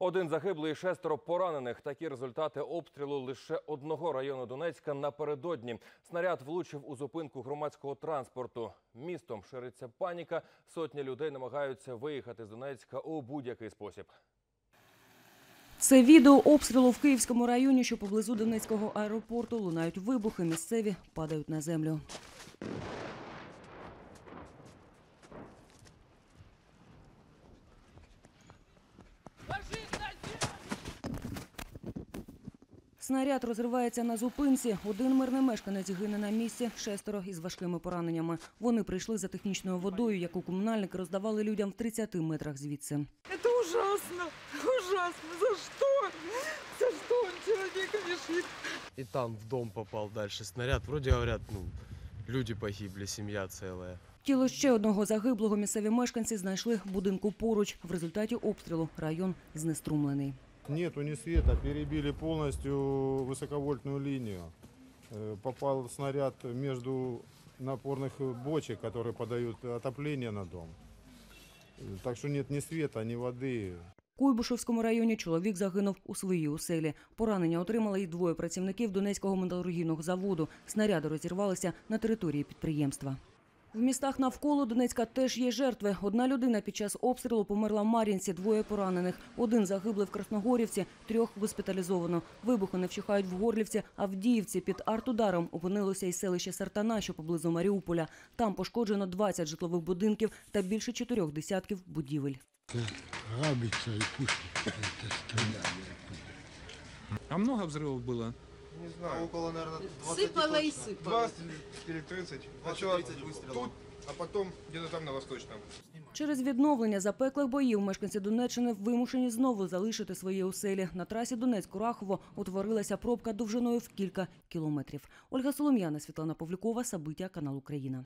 Один загиблий, і шестеро поранених. Такі результати обстрілу лише одного району Донецька напередодні. Снаряд влучив у зупинку громадського транспорту. Містом шириться паніка. Сотні людей намагаються виїхати з Донецька у будь-який спосіб. Це відео обстрілу в Київському районі, що поблизу Донецького аеропорту лунають вибухи. Місцеві падають на землю. Снаряд розривається на зупинці. Один мирний мешканець гине на місці, шестеро із важкими пораненнями. Вони прийшли за технічною водою, яку комунальники роздавали людям в 30 метрах звідси. Это ужасно, ужасно. За что? За что он человека лишит? И там в дом попал дальше снаряд. Вроде говорят, ну, люди погибли, семья целая. Тіло ще одного загиблого місцеві мешканці знайшли в будинку поруч. В результаті обстрілу район знеструмлений. Нету ни света, перебили полностью высоковольтную линию. Э, Попал снаряд между напорных бочек, которые подают отопление на дом. Э, Так что нет ни света, ни воды. У Куйбишевському районі чоловік загинув у своїй оселі. Поранення отримали й двоє працівників Донецького металургійного заводу. Снаряди розірвалися на території підприємства. В містах навколо Донецька теж є жертви. Одна людина під час обстрілу померла в Мар'їнці, двоє поранених. Один загиблий в Красногорівці, трьох госпіталізовано. Вибухи не вщухають в Горлівці, а в Діївці під артударом опинилося й селище Сартана, що поблизу Маріуполя. Там пошкоджено 20 житлових будинків та більше чотирьох десятків будівель. Габица и пушки это стреляли. А много взрывов было? Не знаю. Около, наверное, 20 Сыпало и сыпало. 20 или 30. Сначала тут, а потом где-то там на восточном. Через відновлення запеклих боїв мешканці Донеччини вимушені знову залишити свої оселі. На трасі Донецьк-Курахово утворилася пробка довжиною в кілька кілометрів. Ольга Солом'яна, Світлана Павлюкова, Сабиття, канал Україна.